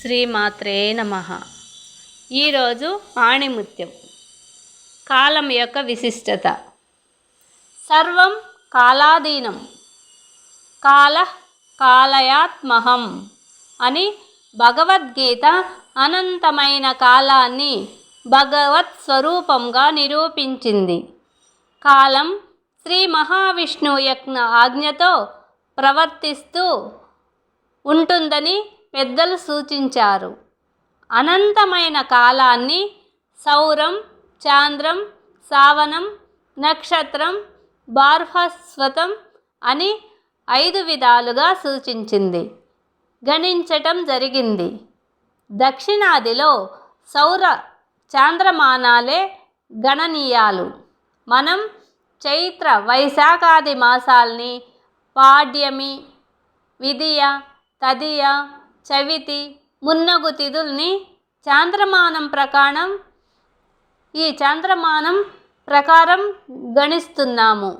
శ్రీమాత్రే నమ. ఈరోజు ఆణిముత్యం కాలం యొక్క విశిష్టత. సర్వం కాలాధీనం కాల కాలయాత్మహం అని భగవద్గీత అనంతమైన కాలాన్ని భగవత్ స్వరూపంగా నిరూపించింది. కాలం శ్రీ మహావిష్ణువు యజ్ఞ ఆజ్ఞతో ప్రవర్తిస్తూ ఉంటుందని పెద్దలు సూచించారు. అనంతమైన కాలాన్ని సౌరం చాంద్రం సావనం నక్షత్రం బార్హస్వతం అని ఐదు విధాలుగా సూచించింది. గణించటం జరిగింది. దక్షిణాదిలో సౌర చాంద్రమానాలే గణనీయాలు. మనం చైత్ర వైశాఖాది మాసాల్ని పాడ్యమి విధియ తదియ చవితి మున్నగు తిథుల్ని చాంద్రమానం ప్రకారం ఈ చాంద్రమానం ప్రకారం గణిస్తున్నాము.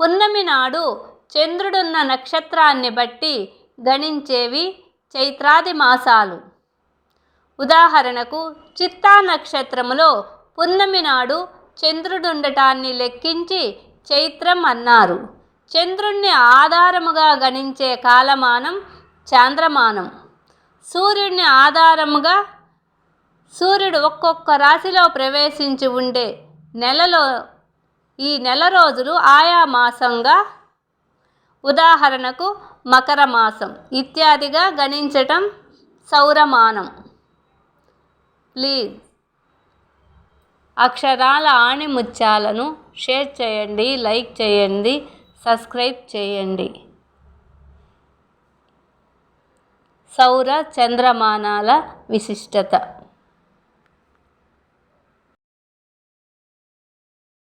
పున్నమి నాడు చంద్రుడున్న నక్షత్రాన్ని బట్టి గణించేవి చైత్రాది మాసాలు. ఉదాహరణకు చిత్తా నక్షత్రములో పున్నమి నాడు చంద్రుడుండటాన్ని లెక్కించి చైత్రం అన్నారు. చంద్రుణ్ణి ఆధారముగా గణించే కాలమానం చాంద్రమానం. సూర్యుడిని ఆధారముగా సూర్యుడు ఒక్కొక్క రాశిలో ప్రవేశించి ఉండే నెలలో ఈ నెల రోజులు ఆయా మాసంగా ఉదాహరణకు మకర మాసం ఇత్యాదిగా గణించటం సౌరమానం. ప్లీజ్ అక్షరాల ఆణిముత్యాలను షేర్ చేయండి లైక్ చేయండి సబ్స్క్రైబ్ చేయండి. సౌర చంద్రమానాల విశిష్టత.